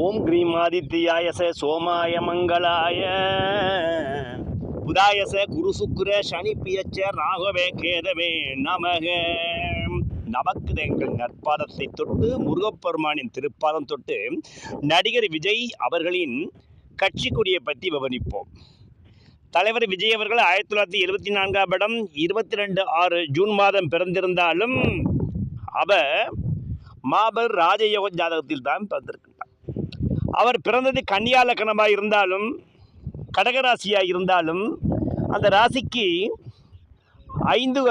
ஓம் cream சோமாய மங்களாய. புதாயச குரு சுக்கிர சனி பியச்ச ராகவே கேதவே நமக. நமக்கு எங்கள் நற்பாதத்தை தொட்டு முருகப்பெருமானின் திருப்பாதம் தொட்டு நடிகர் விஜய் அவர்களின் கட்சி கொடியை பற்றி விவரிப்போம். தலைவர் விஜய் அவர்கள் ஆயிரத்தி தொள்ளாயிரத்தி எழுபத்தி நான்காம் இடம் இருபத்தி ரெண்டு ஆறு ஜூன் மாதம் பிறந்திருந்தாலும் அவர் மாபர் ராஜயோக ஜாதகத்தில் தான் பிறந்திருக்கு அவர் பிறந்தது கன்னியா லக்கணமாக இருந்தாலும் கடகராசியாக இருந்தாலும் அந்த ராசிக்கு ஐந்து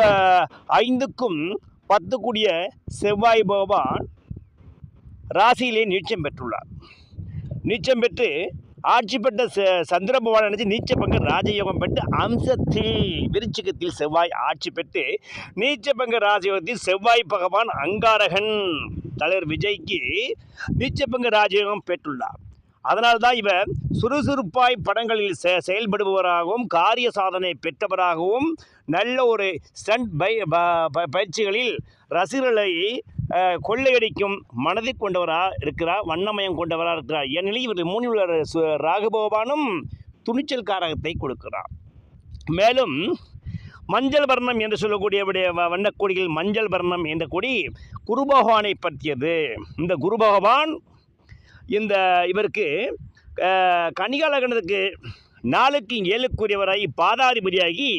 ஐந்துக்கும் பத்து கூடிய செவ்வாய் பகவான் ராசியிலே நீச்சம் பெற்றுள்ளார். நீச்சம் பெற்று ஆட்சி பெற்ற ச- சந்திர பகவான் நினைச்சு நீச்ச பங்கு ராஜயோகம் பெற்று அம்சத்தில் விருச்சிகத்தில் செவ்வாய் ஆட்சி பெற்று நீச்ச பங்கு ராஜயோகத்தில் செவ்வாய் பகவான் அங்காரகன். தலைவர் விஜய்க்கு நீச்ச பங்கு ராஜயோகம் பெற்றுள்ளார். அதனால்தான் இவர் சுறுசுறுப்பாய் படங்களில் செ செயல்படுபவராகவும் காரிய சாதனை பெற்றவராகவும் நல்ல ஒரு ஸ்டண்ட் பை ப- பயிற்சிகளில் ரசிகர்களை கொள்ளையடிக்கும் மனதை கொண்டவராக இருக்கிறார் வண்ணமயம் கொண்டவராக இருக்கிறார். ஏனெனில் இவர் மூணில் உள்ள சு- துணிச்சல் காரகத்தை கொடுக்கிறார். மேலும் மஞ்சள் வர்ணம் என்று சொல்லக்கூடியவுடைய வண்ணக்கொடியில் மஞ்சள் வர்ணம் என்ற கொடி குரு பகவானை பற்றியது. இந்த குரு பகவான் இந்த இவருக்கு கனிகாலகணத்துக்கு நாளுக்கு ஏழுக்குரியவராகி பாதாதிபதியாகி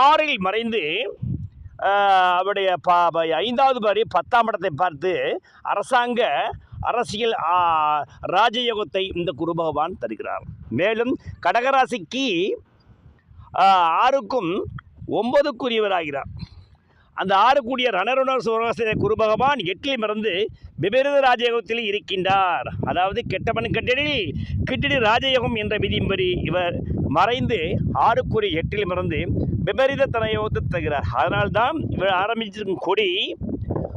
ஆறில் மறைந்து அவருடைய பா ப- ஐந்தாவது பாரி பத்தாம் இடத்தை பார்த்து அரசாங்க அரசியல் ராஜயோகத்தை இந்த குரு பகவான் தருகிறார். மேலும் கடகராசிக்கு ஆறுக்கும் ஒன்பதுக்குரியவராகிறார். அந்த ஆறு கூடிய ரணருணர் சுரச குருபகவான் எட்டிலும் எட்டில் மறந்து விபரீத ராஜயோகத்தில் இருக்கின்றார். அதாவது கெட்டவன் கெட்டடில் கிட்டடி ராஜயோகம் என்ற விதியின்படி இவர் மறைந்து ஆறுக்குரிய எட்டில் மறந்து விபரீத தனயோகத்தை தருகிறார். அதனால்தான் இவர் ஆரம்பிச்சிருக்கும் கொடி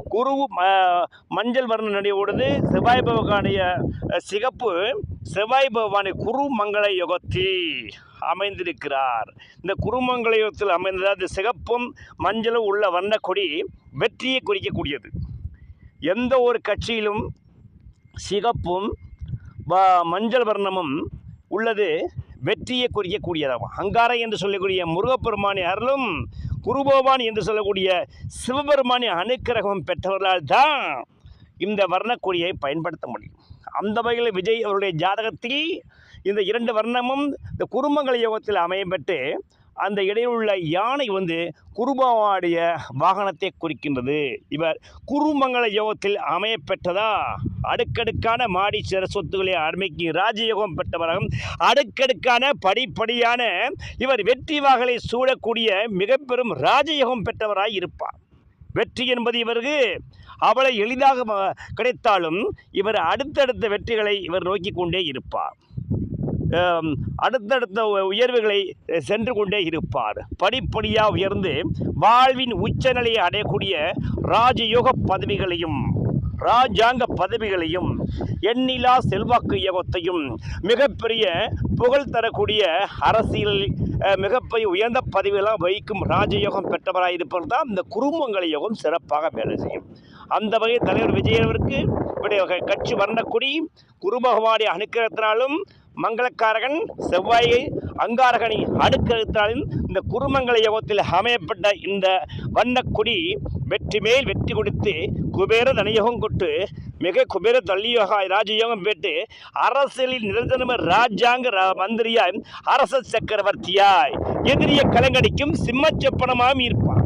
குரு ம- மஞ்சள் வர்ண நடியோடது செவ்வாய் பகவானுடைய சிகப்பு செவ்வாய் பகவானை குருமங்கள யுகத்தி யுகத்தில் அமைந்திருக்கிறார். இந்த குருமங்கள யுகத்தில் அமைந்த அந்த சிகப்பும் மஞ்சளும் உள்ள வண்ண கொடி வெற்றியை குறிக்கக்கூடியது. எந்த ஒரு கட்சியிலும் சிகப்பும் வ- மஞ்சள் வர்ணமும் உள்ளது. வெற்றியை குறிக்கக்கூடியதாகும் அங்காரை என்று சொல்லக்கூடிய முருகப்பெருமானி அருளும் குருபோவான் என்று சொல்லக்கூடிய சிவபெருமானி அனுக்கிரகம் பெற்றவர்களால் தான் இந்த வர்ணக்கொடியை பயன்படுத்த முடியும். அந்த வகையில் விஜய் அவருடைய ஜாதகத்தில் இந்த இரண்டு வர்ணமும் இந்த குருமங்கள யோகத்தில் அமையப்பட்டு அந்த இடையில் உள்ள யானை வந்து குருபாவாடைய வாகனத்தை குறிக்கின்றது. இவர் குருமங்கள யோகத்தில் அமையப்பெற்றதா அடுக்கடுக்கான மாடி சிற சொத்துக்களை அடிமைக்கு ராஜயோகம் பெற்றவராகவும் அடுக்கடுக்கான படிப்படியான இவர் வெற்றி வாகலை சூழக்கூடிய மிக பெரும் ராஜயோகம் பெற்றவராய் இருப்பார். வெற்றி என்பது இவருக்கு அவளை எளிதாக கிடைத்தாலும் இவர் அடுத்தடுத்த வெற்றிகளை இவர் நோக்கி கொண்டே இருப்பார். அடுத்தடுத்த உ- உயர்வுகளை சென்று கொண்டே இருப்பார். படிப்படியாக உயர்ந்து வாழ்வின் உச்சநிலையை அடையக்கூடிய ராஜயோக பதவிகளையும் ராஜாங்க பதவிகளையும் எண்ணிலா செல்வாக்கு யோகத்தையும் மிகப்பெரிய புகழ் தரக்கூடிய அரசியல் மிகப்பெரிய உயர்ந்த பதவிகளாக வகிக்கும் ராஜயோகம் பெற்றவராக இருப்பவர் தான் இந்த குருமங்கல யோகம் சிறப்பாக வேலை செய்யும். அந்த வகை தலைவர் விஜயவருக்கு கட்சி வர்ணக்குடி குரு பகவானுடைய மங்களக்காரகன் செவ்வாயை அங்காரகனை அடுக்கறுத்தாலும் இந்த குருமங்கள யோகத்தில் அமையப்பட்ட இந்த வண்ணக்குடி வெற்றி மேல் வெற்றி கொடுத்து குபேர தனியோகம் கொட்டு மிக குபேர தள்ளியோக ராஜயோகம் பெற்று அரசியலில் நிரந்தரம ராஜாங்க மந்திரியாய் அரச சக்கரவர்த்தியாய் எதிரிய கலங்கடிக்கும் சிம்மச்சப்பனமாகவும் இருப்பான்.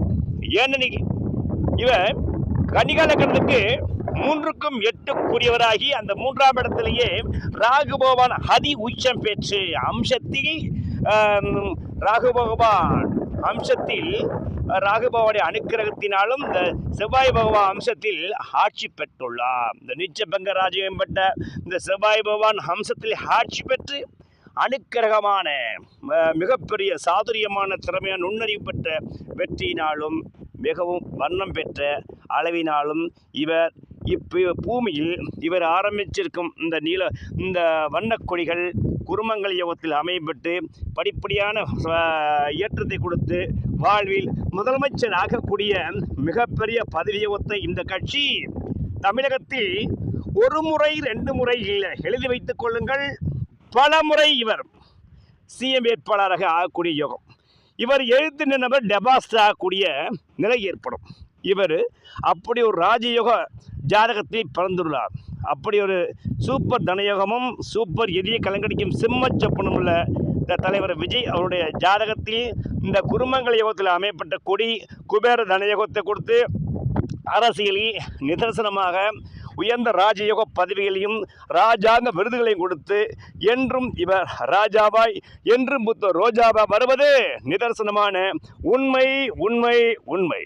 ஏனெனில் இவன் கன்னிகாலக்கணத்துக்கு மூன்றுக்கும் எட்டுக்குரியவராகி அந்த மூன்றாம் இடத்திலேயே ராகுபவான் ஹதி அதி உச்சம் பெற்று அம்சத்தில் ராகுபகவான் ராகு பகவான் அம்சத்தில் ராகுபகவானுடைய அனுக்கிரகத்தினாலும் இந்த செவ்வாய் பகவான் அம்சத்தில் ஆட்சி பெற்றுள்ளார். இந்த நீச்சபங்க ராஜ்யம் பெற்ற இந்த செவ்வாய் பகவான் அம்சத்தில் ஆட்சி பெற்று அனுக்கிரகமான மிகப்பெரிய சாதுரியமான திறமையான நுண்ணறிவு பெற்ற வெற்றியினாலும் மிகவும் வண்ணம் பெற்ற அளவினாலும் இவர் இப்ப பூமியில் இவர் ஆரம்பிச்சிருக்கும் இந்த நீல இந்த வண்ணக்கொடிகள் குருமங்கள் யோகத்தில் அமையப்பட்டு படிப்படியான ஏற்றத்தை கொடுத்து வாழ்வில் முதலமைச்சர் ஆகக்கூடிய மிகப்பெரிய பதவி யோகத்தை இந்த கட்சி தமிழகத்தில் ஒரு முறை ரெண்டு முறை இல்லை எழுதி வைத்துக் கொள்ளுங்கள். பல முறை இவர் சிஎம் வேட்பாளராக ஆகக்கூடிய யோகம். இவர் எழுத்து நின்றவர் டெபாசிட் ஆகக்கூடிய நிலை ஏற்படும். இவர் அப்படி ஒரு ராஜயோக ஜாதகத்தில் பிறந்துள்ளார். அப்படி ஒரு சூப்பர் தனயோகமும் சூப்பர் எதிரிய கலங்கடிக்கும் சிம்ம சொப்பனும் உள்ள இந்த தலைவர் விஜய் அவருடைய ஜாதகத்தில் இந்த குருமங்கல யோகத்தில் அமையப்பட்ட கொடி குபேர தனயோகத்தை கொடுத்து அரசியலில் நிதர்சனமாக உயர்ந்த ராஜயோக பதவிகளையும் ராஜாங்க விருதுகளையும் கொடுத்து என்றும் இவர் ராஜாவாய் என்றும் புத்த ரோஜாவாய் வருவது நிதர்சனமான உண்மை உண்மை உண்மை.